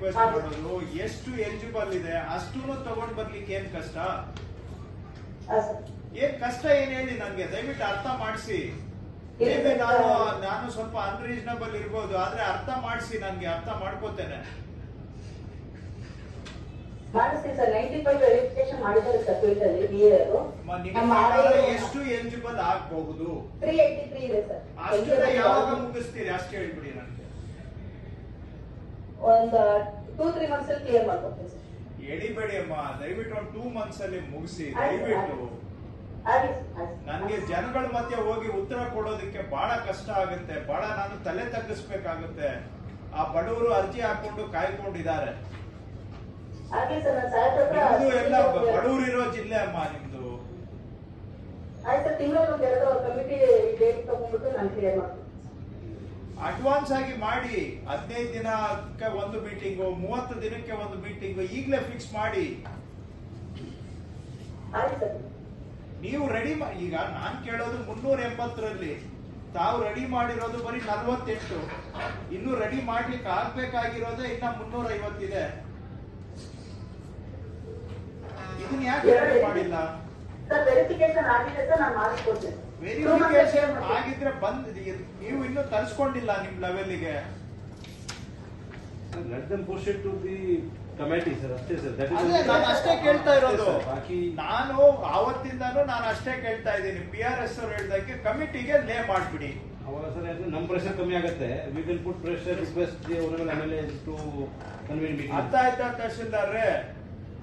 Request. ಮಾಡೋದು ಎಷ್ಟು eligible ಇದೆ ಅಷ್ಟೂ ತಗೊಂಡ್ ಬರ್ಲಿಕ್ಕೆ ಏನ್ ಕಷ್ಟ? ಏನ್ ಕಷ್ಟ ಏನ್ ಹೇಳಿ ನನ್ಗೆ? ದಯವಿಟ್ಟು ಅರ್ಥ ಮಾಡಿಸಿ. ನಾನು ನಾನು ಸ್ವಲ್ಪ ಅನ್ರೀಸನಬಲ್ ಇರ್ಬೋದು ಆದ್ರೆ ಅರ್ಥ ಮಾಡಿಸಿ ನನ್ಗೆ ಅರ್ಥ ಮಾಡ್ಕೋತೇನೆ. ಎಷ್ಟು ಎಲಿಜಿಬಲ್ ಆಗಬಹುದು? ಅಷ್ಟನ್ನ ಯಾವಾಗ ಮುಗಿಸ್ತೀರಿ? ಅಷ್ಟು ಹೇಳ್ಬಿಡಿ ನನಗೆ. ಒಂದು ಟೂ ತ್ರೀ ಮಂತ್ಸ್ ಅಲ್ಲಿ ಕ್ಲಿಯರ್ ಮಾಡ್ಕೊಡ್ತೀನಿ ಸರ್ ಎಳಿಬೇಡಿ ಅಮ್ಮ ದಯವಿಟ್ಟು ಒಂದು ಟೂ ಮಂತ್ಸ್ ಅಲ್ಲಿ ಮುಗಿಸಿ ದಯವಿಟ್ಟು. ಆಗ್ಲಿ ನನ್ಗೆ ಜನಗಳ ಮಧ್ಯೆ ಹೋಗಿ ಉತ್ತರ ಕೊಡೋದಕ್ಕೆ ಬಹಳ ಕಷ್ಟ ಆಗುತ್ತೆ. ಬಹಳ ನಾನು ತಲೆ ತಗ್ಗಿಸ್ಬೇಕಾಗುತ್ತೆ. ಆ ಬಡವರು ಅರ್ಜಿ ಹಾಕೊಂಡು ಕಾಯ್ಕೊಂಡಿದ್ದಾರೆ. ಆಗ್ಲಿ ಸರ್ ನಾನು ಸಾಹೇಬ್ರ ಹತ್ರ ನಿಮ್ದು ಎಲ್ಲ ಬಡವರು ಇರೋ ಜಿಲ್ಲೆ ಅಮ್ಮ ನಿಮ್ದು. ಆಯ್ತು ತಿಂಗಳ ತಿಂಗಳಲ್ಲಿ ಎರಡು ಕಮಿಟಿ ಡೇಟ್ ತಗೊಂಡ್ಬಿಟ್ಟು ನಾನು ಕ್ಲಿಯರ್ ಮಾಡ್ತೀನಿ. ಅಡ್ವಾನ್ಸ್ ಆಗಿ ಮಾಡಿ ಹದಿನೈದು ದಿನಕ್ಕೆ ಒಂದು ಮೀಟಿಂಗು ಮೂವತ್ತು ದಿನಕ್ಕೆ ಒಂದು ಮೀಟಿಂಗು ಈಗಲೇ ಫಿಕ್ಸ್ ಮಾಡಿ. ನೀವು ರೆಡಿ ಈಗ ನಾನ್ ಕೇಳೋದು ಮುನ್ನೂರ ಎಂಬತ್ತರಲ್ಲಿ. ತಾವು ರೆಡಿ ಮಾಡಿರೋದು ಬರೀ ನಲ್ವತ್ತೆಂಟು. ಇನ್ನು ರೆಡಿ ಮಾಡ್ಲಿಕ್ಕೆ ಆಗ್ಬೇಕಾಗಿರೋದೇ ಇನ್ನ ಮುನ್ನೂರ ಐವತ್ತಿದೆ. ಇದನ್ನ ಯಾಕೆ ಮಾಡಿಲ್ಲ? ಸರ್ ವೆರಿಫಿಕೇಶನ್ ಆಗಿದೆ ಸರ್ ನಾನು ವೆರಿಫಿಕೇಶನ್ ಆಗಿದ್ರೆ ಬಂದ್ ನೀವು ಇನ್ನೂ ತರಿಸ್ಕೊಂಡಿಲ್ಲ ನಿಮ್ ಲೆವೆಲ್ಗೆ let them to the committee sir ಅಷ್ಟೇ ಸರ್ ದಟ್ ನಾನು ಅಷ್ಟೇ ಕೇಳ್ತಾ ಇರೋದು. ಬಾಕಿ ನಾನು ಆವತ್ತಿಂದಾನು ನಾನು ಅಷ್ಟೇ ಕೇಳ್ತಾ ಇದ್ದೀನಿ. ಪಿ ಆರ್ ಎಸ್ ಅವ್ರು ಹೇಳ್ದಂಗೆ ಕಮಿಟಿಗೆ ಲೇ ಮಾಡ್ಬಿಡಿ. ಅವಾಗ ಸರ್ ನಮ್ಮ ಪ್ರೆಷರ್ ಕಮ್ಮಿ ಆಗುತ್ತೆ. We will put pressure request M L A to convene ಅರ್ಥ ಮೀಟಿಂಗ್ ಆಯ್ತಾ ತಹಶೀಲ್ದಾರ್ರೆ?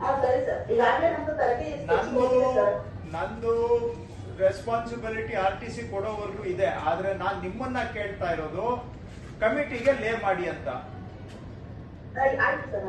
ಹಾ ಸರಿ ಸರ್ ಈಗಾಗಲೇ ನಮ್ದು ತರಬೇತಿ ನಂದು ಸರ್ ನಂದು ರೆಸ್ಪಾನ್ಸಿಬಿಲಿಟಿ ಆರ್ ಟಿ ಸಿ ಕೊಡೋವರೆಗೂ ಇದೆ ಆದ್ರೆ ನಾನ್ ನಿಮ್ಮನ್ನ ಕೇಳ್ತಾ ಇರೋದು ಕಮಿಟಿಗೆ ಲೇ ಮಾಡಿ ಅಂತ. ಆಯ್ತು ಸರ್